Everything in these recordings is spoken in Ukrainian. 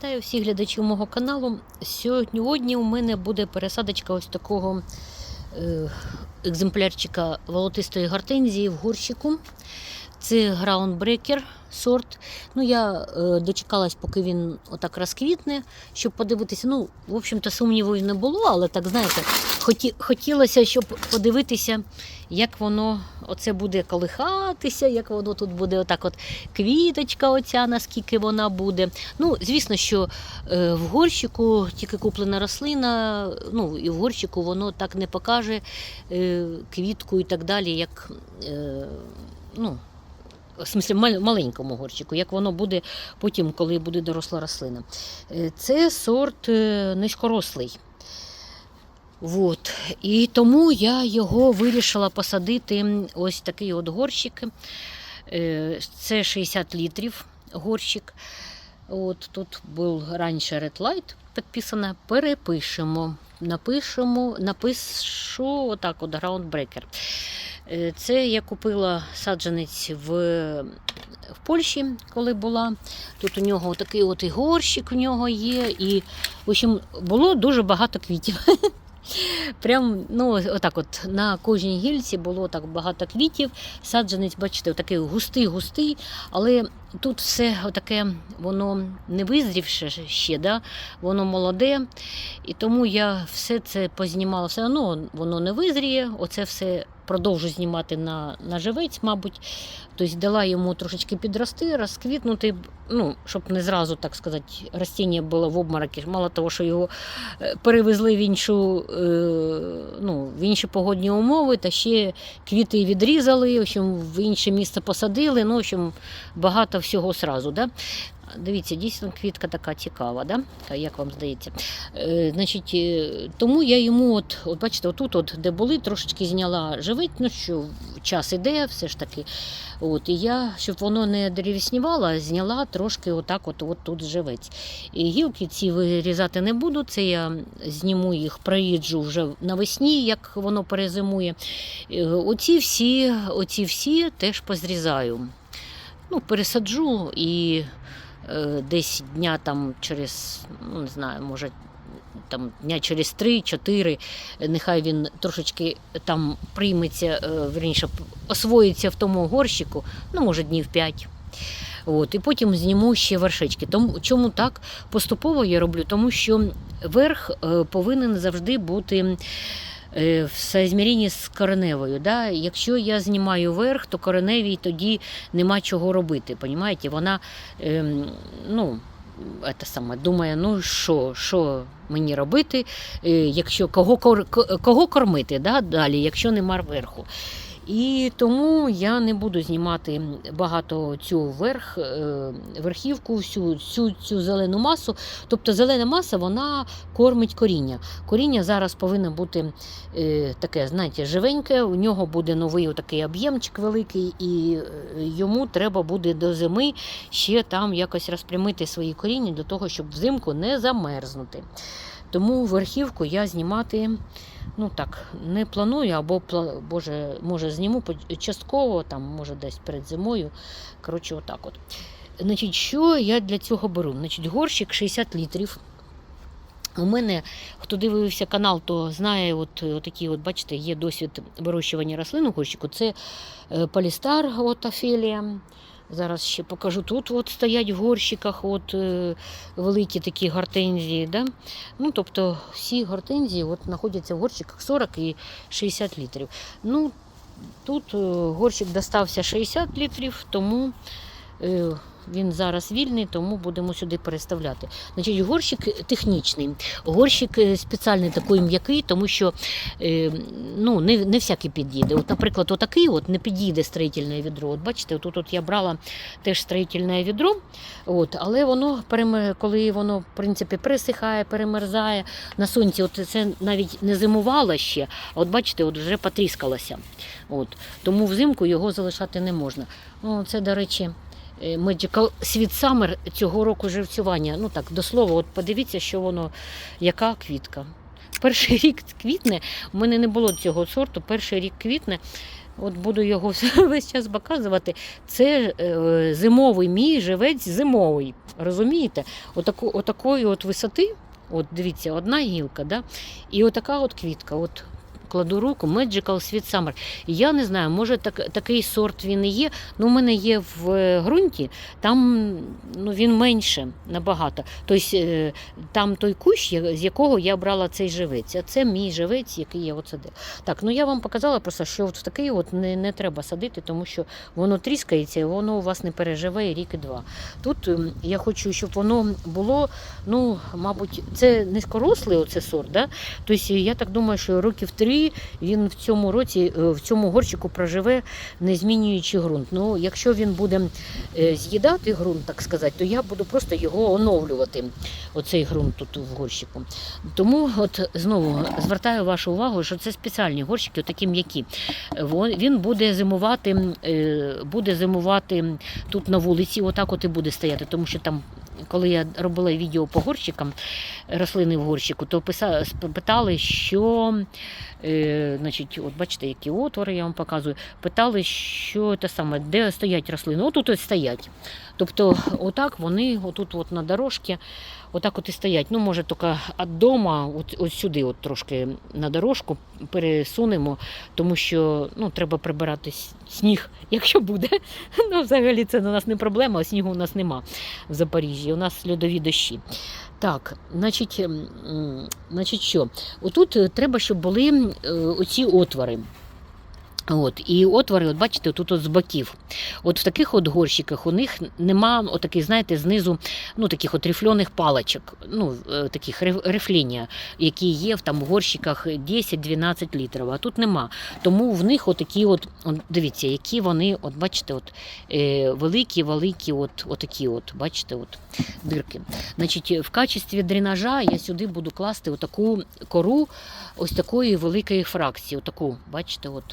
Вітаю всіх глядачів мого каналу. Сьогодні у мене буде пересадочка ось такого е, екземплярчика волотистої гортензії в горщику. Це Groundbreaker сорт. Ну, я е, дочекалась, поки він отак розквітне, щоб подивитися. Ну, в общем-то, сумнівів не було, але так, знаєте, хоті, хотілося, щоб подивитися, як воно оце буде колихатися, як воно тут буде отак от квіточка, оця, наскільки вона буде. Ну, звісно, що е, в горщику тільки куплена рослина, ну і в горщику воно так не покаже е, квітку і так далі, як е, ну, в смислі, мал- маленькому горщику, як воно буде потім, коли буде доросла рослина. Е, Це сорт е, низькорослий. От. І тому я його вирішила посадити ось такий от горщик. Е, Це 60 літрів горщик. От тут був раніше Red Light підписано. Перепишемо. Напишемо, напишу отак от Groundbreaker. Е, Це я купила саджанець в, в Польщі, коли була. Тут у нього такий от і горщик у нього є. І, в общем, було дуже багато квітів. Прям, ну, отак от на кожній гільці було так багато квітів. Саджанець, бачите, такий густий-густий, але тут все таке воно не визрівше ще, да? воно молоде. І тому я все це познімала, все одно воно не визріє. Оце все продовжу знімати на, на живець, мабуть. Тобто дала йому трошечки підрости, розквітнути, ну, щоб не зразу, так сказати, ростіння було в обморокі. Мало того, що його е, перевезли в іншу, е, ну, в інші погодні умови, та ще квіти відрізали, в общем, в інше місце посадили. Ну, в общем, багато всього сразу. Да? Дивіться, дійсно квітка така цікава, да? як вам здається. Е, значить, е, тому я йому, от, от бачите, отут, от, де були, трошечки зняла живить, ну що час іде, все ж таки. От, і я, щоб воно не деревіснівало, зняла трошки отак от, от тут живець. І гілки ці вирізати не буду, це я зніму їх, проїджу вже навесні, як воно перезимує. Е, Оці всі, оці всі теж позрізаю. Ну, пересаджу і десь дня там через, ну не знаю, може. Там дня через 3-4, нехай він трошечки там прийметься, е, верніше, освоїться в тому горщику, ну, може, днів 5. От, і потім зніму ще вершечки. Тому чому так поступово я роблю? Тому що верх е, повинен завжди бути е, в соізмірінні з кореневою. Да? Якщо я знімаю верх, то кореневій тоді нема чого робити. Понімаєте? Вона ем, ну, це саме, думає, ну що, що мені робити, е, якщо кого, кого кормити да? далі, якщо нема верху. І тому я не буду знімати багато цю верх, е, верхівку, всю цю, цю зелену масу. Тобто зелена маса вона кормить коріння. Коріння зараз повинно бути е, таке, знаєте, живеньке. У нього буде новий такий об'ємчик великий, і е, йому треба буде до зими ще там якось розпрямити свої коріння для того, щоб взимку не замерзнути. Тому верхівку я знімати ну так, не планую, або боже, може зніму частково, там, може десь перед зимою. Коротше, отак от. Значить, що я для цього беру? Значить, горщик 60 літрів. У мене, хто дивився канал, то знає, от, от такі, от, бачите, є досвід вирощування рослин у горщику. Це е, полістар, от Офелія. Зараз ще покажу. Тут от стоять в горщиках от, е, великі такі гортензії. Да? Ну, тобто всі гортензії от, знаходяться в горщиках 40 і 60 літрів. Ну, тут е, горщик достався 60 літрів, тому е, він зараз вільний, тому будемо сюди переставляти. Значить, горщик технічний, горщик е, спеціальний такий м'який, тому що е, ну, не, не всякий підійде. От, наприклад, отакий от не підійде строїтельне відро. От бачите, тут от я брала теж строїтельне відро, от, але воно, коли воно в принципі пересихає, перемерзає на сонці, от це навіть не зимувало ще, а от бачите, от вже потріскалося. От, тому взимку його залишати не можна. Ну, це, до речі, Magical Sweet Summer цього року живцювання. Ну так, до слова, от подивіться, що воно, яка квітка. Перший рік квітне, у мене не було цього сорту, перший рік квітне. от буду його весь час показувати. Це е, зимовий мій живець зимовий. Розумієте? Отаку, отакої от висоти, от дивіться, одна гілка, да? і отака от квітка. От кладу руку, Magical Sweet Summer. Я не знаю, може так, такий сорт він і є. Ну, у мене є в е, ґрунті, там ну, він менше набагато. Тобто е, там той кущ, з якого я брала цей живець. А це мій живець, який я от. Так, ну я вам показала просто, що от в такий от не, не треба садити, тому що воно тріскається і воно у вас не переживе рік і два. Тут ем, я хочу, щоб воно було, ну, мабуть, це низькорослий оце сорт, да? Тобто я так думаю, що років три він в цьому році, е, в цьому горщику проживе, не змінюючи ґрунт. Ну, якщо він буде е, з'їдати ґрунт, так сказати, то я буду просто його оновлювати, оцей ґрунт тут в горщику. Тому от знову звертаю вашу увагу, що це спеціальні горщики, такі м'які. Він буде зимувати, е, буде зимувати тут на вулиці, отак от і буде стояти, тому що там. Коли я робила відео по горщикам, рослини в горщику, то питали, що е, значить, от бачите, які отвори я вам показую. Питали, що те саме, де стоять рослини. Отут ось стоять. Тобто, отак вони, отут от на дорожці, отак от і стоять. Ну, може, тільки від дома, от, от сюди, от трошки на дорожку пересунемо, тому що ну, треба прибирати сніг, якщо буде. Ну, взагалі це на нас не проблема, а снігу у нас нема в Запоріжжі. У нас льодові дощі. Так, значить, значить що? Отут е, треба, щоб були е, оці отвори. От, і отвори, от бачите, тут от з боків. От в таких от горщиках у них нема отаких, знаєте, знизу ну, таких от рифльоних паличок, ну, е, таких риф- рифління, які є в там горщиках 10-12 літрів, а тут нема. Тому в них отакі от, от дивіться, які вони, от бачите, от, е, великі, великі, от, отакі от, бачите, от, дирки. Значить, в качестві дренажа я сюди буду класти отаку кору ось такої великої фракції. Отаку, бачите, от.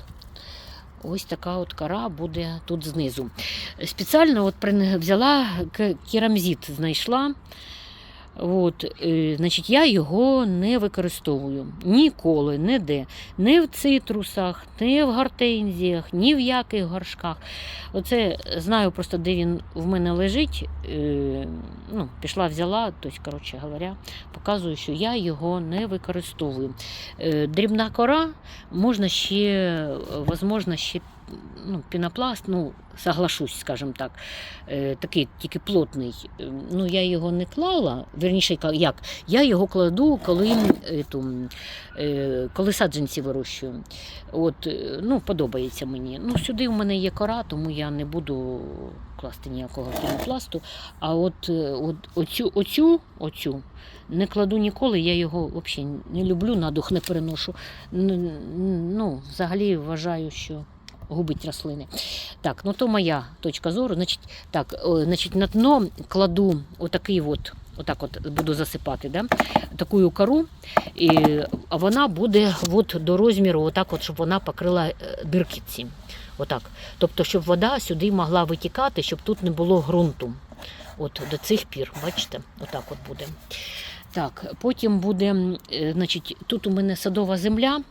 Ось така от кара буде тут знизу. Спеціально от взяла керамзіт, знайшла. От, е, значить, я його не використовую ніколи, ніде. Ні в цитрусах, ні в гортензіях, ні в яких горшках. Оце знаю просто, де він в мене лежить. Е, ну, пішла, взяла, тобто, коротше говоря, показую, що я його не використовую. Е, дрібна кора можна ще, возможно, ще ну, пінопласт, ну, соглашусь, скажімо так, е, такий тільки плотний. Е, Ну, я його не клала, верніше, як, я його кладу, коли, е, ту, е, коли саджанці вирощую. От, ну, подобається мені. Ну, сюди в мене є кора, тому я не буду класти ніякого пінопласту. А от, от оцю, оцю, оцю не кладу ніколи, я його взагалі не люблю, на дух не переношу. Ну, взагалі вважаю, що губить рослини. Так, ну то моя точка зору. Значить, так, значить, на дно кладу отакий от. Отак от буду засипати, да? таку кору, і, вона буде от до розміру, отак от, щоб вона покрила е, дирки ці. Отак. Тобто, щоб вода сюди могла витікати, щоб тут не було ґрунту. От до цих пір, бачите, отак от буде. Так, потім буде, е, значить, тут у мене садова земля.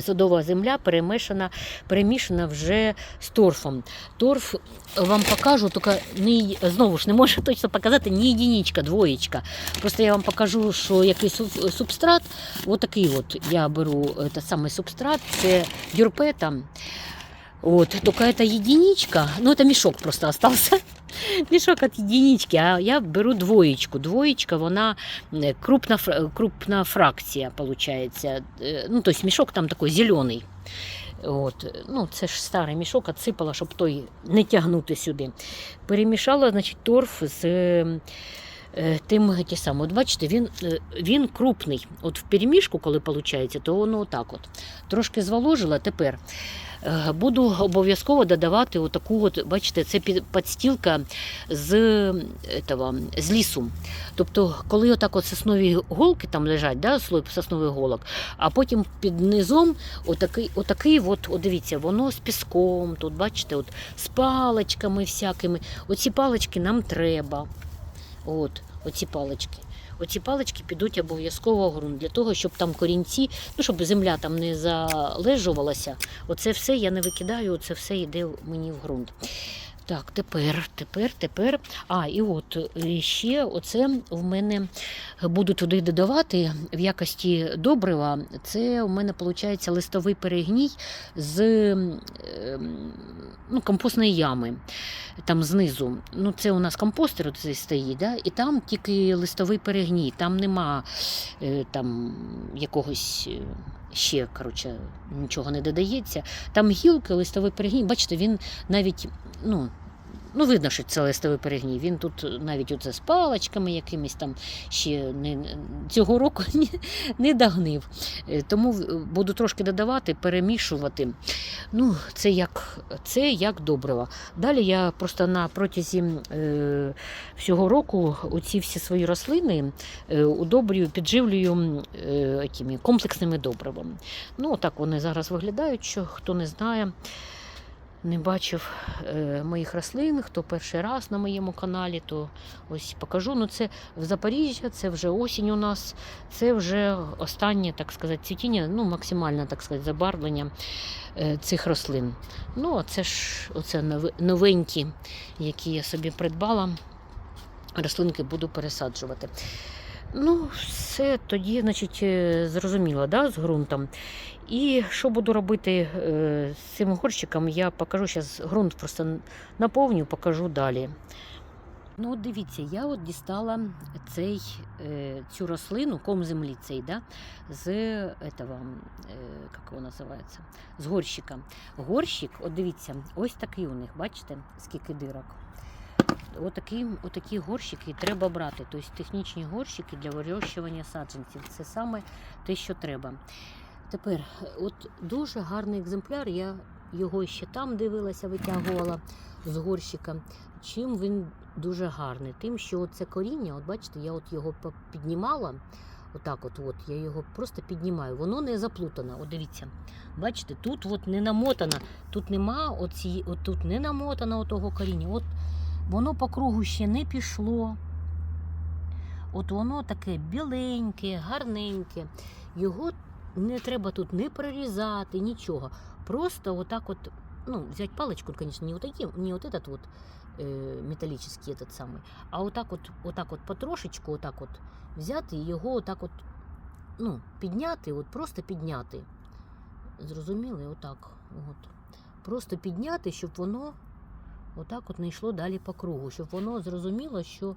Садова земля перемішана, перемішана вже з торфом. Торф вам покажу, тільки не, знову ж не можу точно показати ні єдиничка, двоєчка. Просто я вам покажу, що який суб- субстрат. Отакий от я беру е, та самий субстрат, це дюрпета. Вот, только это единичка, ну это мешок просто остался. Мішок від единички, а я беру двоєчку. Двоєчка, вона е, крупна, крупна фракція, виходить. Ну, тобто мішок там такий зелений. От, ну, це ж старий мішок, отсипала, щоб той не тягнути сюди. Перемішала, значить, торф з е, е, тим ті саме. От бачите, він, е, він крупний. От в перемішку, коли виходить, то воно отак от. Трошки зволожила тепер. Е, Буду обов'язково додавати отаку, от, бачите, це під- підстілка з, этого, з лісу. Тобто, коли отак от соснові голки там лежать, да, слой соснових голок, а потім під низом отакий, отакий от, от дивіться, воно з піском, тут, бачите, от, з паличками всякими. Оці палички нам треба. От, оці палички. Оці палички підуть обов'язково в ґрунт для того, щоб там корінці, ну щоб земля там не залежувалася. Оце все я не викидаю, це все йде мені в ґрунт. Так, тепер, тепер, тепер. А, і от е, ще оце в мене буду туди додавати в якості добрива. Це у мене виходить листовий перегній з ну, компостної ями. Там знизу. Ну, це у нас компостер оцей стоїть, да? і там тільки листовий перегній, там нема е, там якогось. Ще коротше, нічого не додається. Там гілки, листовий перегній. Бачите, він навіть ну, ну видно, що це листовий перегній. Він тут навіть оце з паличками якимись там ще не, цього року не, не догнив. Е, Тому буду трошки додавати, перемішувати. Ну, це як, це як добриво. Далі я просто на протязі е, всього року оці всі свої рослини е, удобрюю, підживлюю е, тими комплексними добривами. Ну, так вони зараз виглядають, що хто не знає. Не бачив е, моїх рослин, хто перший раз на моєму каналі, то ось покажу. Ну, це в Запоріжжя, це вже осінь у нас, це вже останнє, так сказати, цвітіння, ну, максимальне, так сказати, забарвлення е, цих рослин. Ну, а це ж оце новенькі, які я собі придбала. Рослинки буду пересаджувати. Ну, все тоді, значить, е, зрозуміло, да, з ґрунтом. І що буду робити е, з цим горщиком, я покажу зараз ґрунт просто наповню, покажу далі. Ну, от дивіться, я от дістала цей, е, цю рослину, ком землі цей, да, з этого, як його називається, з горщика. Горщик, от дивіться, ось такий у них, бачите, скільки дирок. Отакі, отакі горщики треба брати. Тобто технічні горщики для вирощування саджанців. Це саме те, що треба. Тепер, от дуже гарний екземпляр. Я його ще там дивилася, витягувала з горщика. Чим він дуже гарний? Тим, що це коріння, от бачите, я от його піднімала. Отак, от, от я його просто піднімаю. Воно не заплутане. От дивіться, бачите, тут от не намотано, тут нема оці, от тут не намотано отого коріння. От воно по кругу ще не пішло. От воно таке біленьке, гарненьке. Його не треба тут не прорізати, нічого. Просто отак от, ну, взять паличку, звісно, не, отакі, не от этот вот э, металлический этот самый, а отак от, отак от потрошечку, отак от взяти і його отак от, ну, підняти, от просто підняти. Зрозуміли? Отак. От. Просто підняти, щоб воно отак от не йшло далі по кругу, щоб воно зрозуміло, що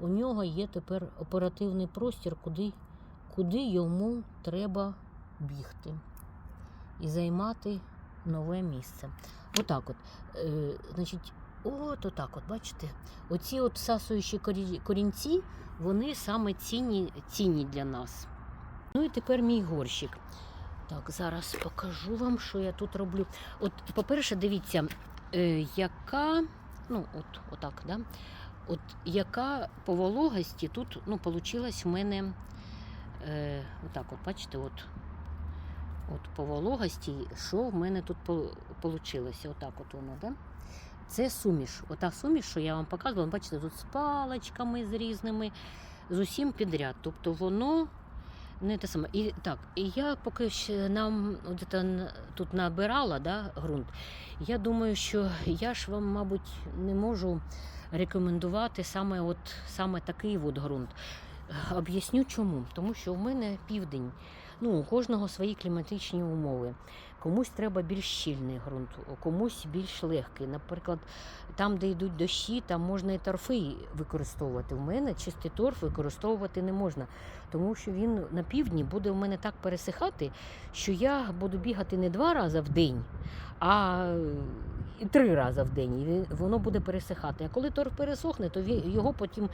у нього є тепер оперативний простір, куди, куди йому треба бігти і займати нове місце. Отак от. Е, значить, от отак от, бачите? Оці от всасуючі корінці, вони саме цінні, цінні для нас. Ну і тепер мій горщик. Так, зараз покажу вам, що я тут роблю. От, по-перше, дивіться, яка, ну, от, отак, да? От яка по вологості тут, ну, получилась в мене, е, отак, от, бачите, от, от по вологості, що в мене тут вийшло, отак от воно, да? Це суміш. Ота суміш, що я вам показувала, бачите, тут з паличками з різними, з усім підряд. Тобто воно не те саме. І так, і я поки ще нам от тут набирала да, ґрунт. Я думаю, що я ж вам, мабуть, не можу рекомендувати саме, от, саме такий от ґрунт. Об'ясню чому. Тому що в мене південь. Ну, у кожного свої кліматичні умови. Комусь треба більш щільний ґрунт, комусь більш легкий. Наприклад, там, де йдуть дощі, там можна і торфи використовувати. У мене чистий торф використовувати не можна, тому що він на півдні буде в мене так пересихати, що я буду бігати не два рази в день, а три рази в день. І воно буде пересихати. А коли торф пересохне, то його потім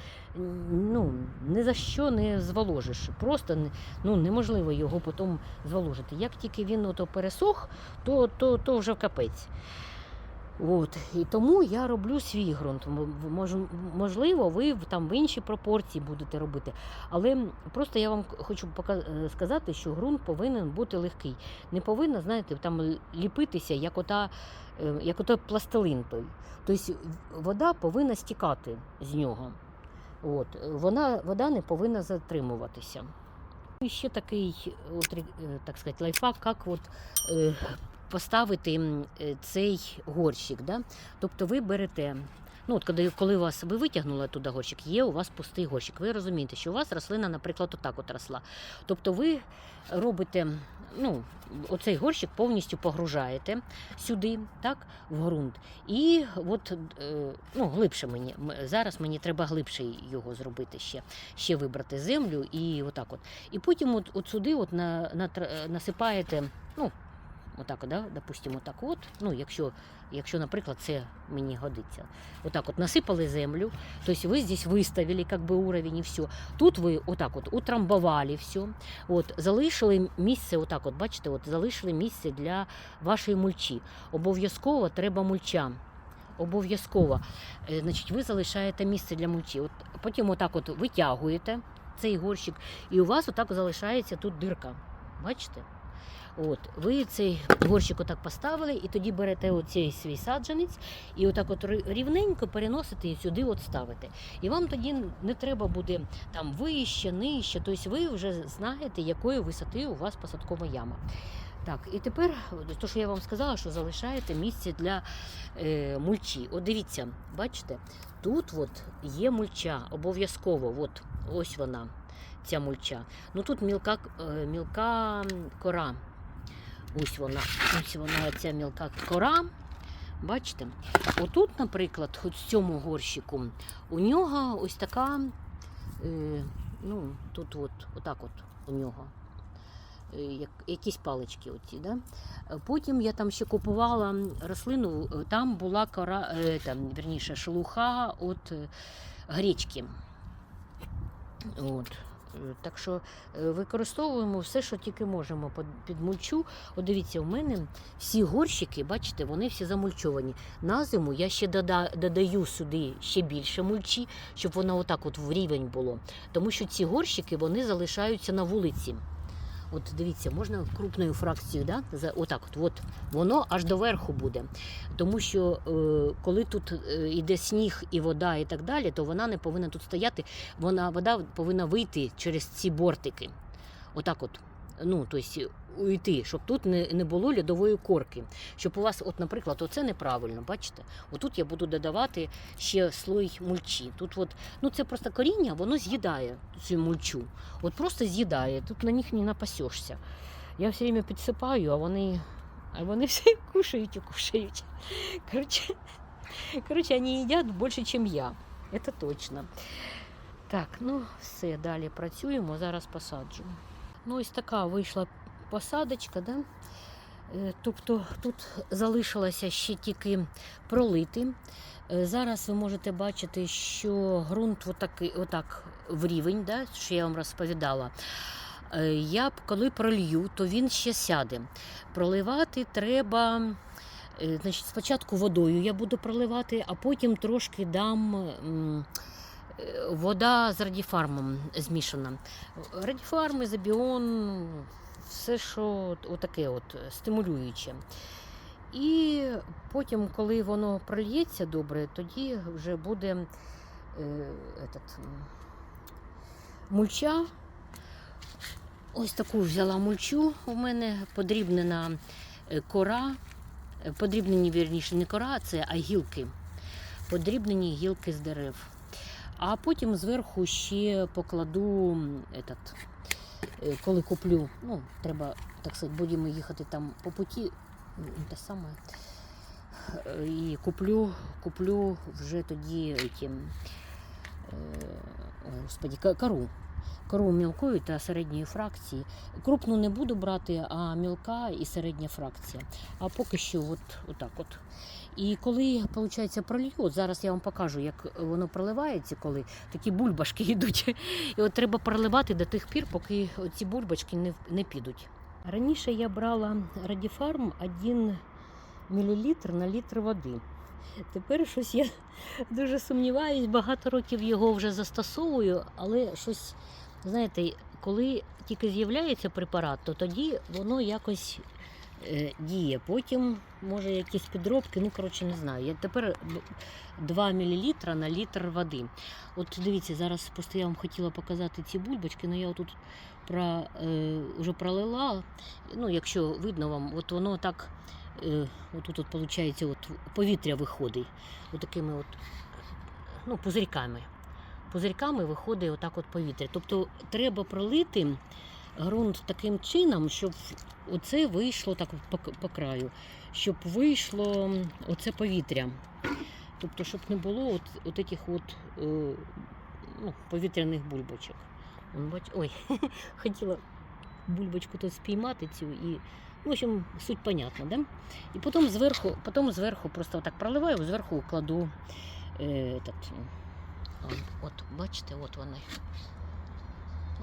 ну, ні за що не зволожиш. Просто ну, неможливо його потім зволожити. Як тільки він ото пересох, то, то, то вже капець. От. І тому я роблю свій ґрунт. Мож- Можливо, ви там в іншій пропорції будете робити. Але просто я вам хочу е, сказати, що ґрунт повинен бути легкий. Не повинна, знаєте, там ліпитися, як ота, е, як ота пластилин. Тобто вода повинна стікати з нього. От, вона, вода не повинна затримуватися. І ще такий, от, е, так сказати, лайфхак, як от, поставити е, цей горщик. Да? Тобто ви берете, ну от коли, коли вас ви витягнули туди горщик, є у вас пустий горщик. Ви розумієте, що у вас рослина, наприклад, отак от росла. Тобто ви робите, ну, оцей горщик повністю погружаєте сюди, так, в ґрунт. І от е, ну, глибше мені. Зараз мені треба глибше його зробити ще, ще вибрати землю і отак от. І потім от, от сюди от на, на, насипаєте, ну, отак, да, допустимо, так от, ну, якщо, якщо, наприклад, це мені годиться. Отак от насипали землю, тобто ви здесь виставили как бы уровень і все. Тут ви отак от утрамбували все, от, залишили місце, отак от, бачите, от, залишили місце для вашої мульчі. Обов'язково треба мульча. Обов'язково. Е, Значить, ви залишаєте місце для мульчі. От, потім отак от витягуєте цей горщик, і у вас отак залишається тут дирка. Бачите? От, ви цей горщик отак поставили, і тоді берете оцей свій саджанець і отак от рівненько переносите і сюди от ставите. І вам тоді не треба буде там вище, нижче. Тобто ви вже знаєте, якої висоти у вас посадкова яма. Так, і тепер, то, що я вам сказала, що залишаєте місце для е, мульчі. От дивіться, бачите, тут от є мульча, обов'язково, от, ось вона, ця мульча. Ну тут мілка, е, мілка кора. Ось вона, ось вона, ця мілка кора. Бачите? Отут, наприклад, хоч в цьому горщику, у нього ось така, е, ну, тут от, отак от у нього. е, Як, якісь палички оці, да? Потім я там ще купувала рослину, там була кора, там, верніше, шелуха е, гречки. От. Е, Так що е, використовуємо все, що тільки можемо під- мульчу. От дивіться, у мене всі горщики, бачите, вони всі замульчовані. На зиму я ще додаю сюди ще більше мульчі, щоб воно отак от в рівень було. Тому що ці горщики вони залишаються на вулиці. От дивіться, можна крупною фракцією, да? за- отак от, от воно аж до верху буде. Тому що е, коли тут е, йде сніг і вода і так далі, то вона не повинна тут стояти, вона, вода повинна вийти через ці бортики. Отак от. Ну, тобто уйти, щоб тут не, не було льодової корки. Щоб у вас, от, наприклад, оце неправильно, бачите? Отут я буду додавати ще слой мульчі. Тут от, ну це просто коріння, воно з'їдає цю мульчу. От просто з'їдає, тут на них не напасешся. Я все время підсипаю, а вони, а вони все кушають і кушають. Короче, короче, вони їдять більше, ніж я. Це точно. Так, ну все, далі працюємо, зараз посаджу. Ну, ось така вийшла посадочка, да? Е, тобто тут залишилося ще тільки пролити. Е, Зараз ви можете бачити, що ґрунт отакий, отак в рівень, да, що я вам розповідала. Е, Я б коли пролью, то він ще сяде. Проливати треба. Значить, спочатку водою я буду проливати, а потім трошки дам вода з радіфармом змішана. Радіфарм, ізобіон, все, що от- отаке от, стимулююче. І потім, коли воно прольється добре, тоді вже буде е, этот, мульча. Ось таку взяла мульчу. У мене подрібнена е, кора. Е, Подрібнені, вірніше, не кора, це а гілки. Подрібнені гілки з дерев. А потім зверху ще покладу этот, е, коли куплю, ну, треба, так сказати, будемо їхати там по путі, те саме. Е, І куплю, куплю вже тоді ті, е, господі, кору. Кору мілкої та середньої фракції. Крупну не буду брати, а мілка і середня фракція. А поки що от, отак от. І коли, виходить, пролью, зараз я вам покажу, як воно проливається, коли такі бульбашки йдуть. І от треба проливати до тих пір, поки ці бульбашки не, не підуть. Раніше я брала радіфарм 1 мл на літр води. Тепер щось я дуже сумніваюсь, багато років його вже застосовую, але щось, знаєте, коли тільки з'являється препарат, то тоді воно якось е, діє. Потім, може, якісь підробки, ну, коротше, не знаю. Я тепер 2 мл на літр води. От дивіться, зараз просто я вам хотіла показати ці бульбочки, але я тут про, е, вже пролила. Ну, якщо видно вам, от воно так, отут, от, виходить, от повітря виходить. Отакими от, ну, пузирьками. Пузирьками виходить отак от повітря. Тобто треба пролити ґрунт таким чином, щоб оце вийшло так по, по краю, щоб вийшло оце повітря. Тобто, щоб не було от, от таких от, е, ну, повітряних бульбочок. Ой, хотіла бульбочку тут спіймати цю і. В общем, суть понятна, да? І потім зверху, потім зверху просто отак проливаю, зверху кладу е, этот, м, от, бачите, от вони.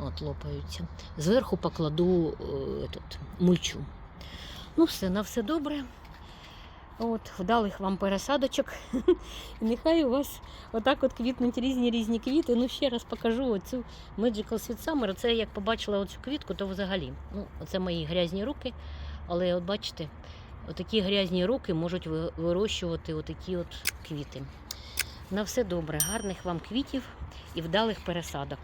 От лопаються. Зверху покладу е, этот, мульчу. Ну, все, на все добре. От, вдалих вам пересадочок. Нехай у вас отак от квітнуть різні різні квіти. Ну, ще раз покажу оцю Magical Sweet Summer. Це як побачила оцю квітку, то взагалі. Ну, це мої грязні руки. Але от бачите, отакі грязні руки можуть вирощувати отакі от квіти. На все добре, гарних вам квітів і вдалих пересадок.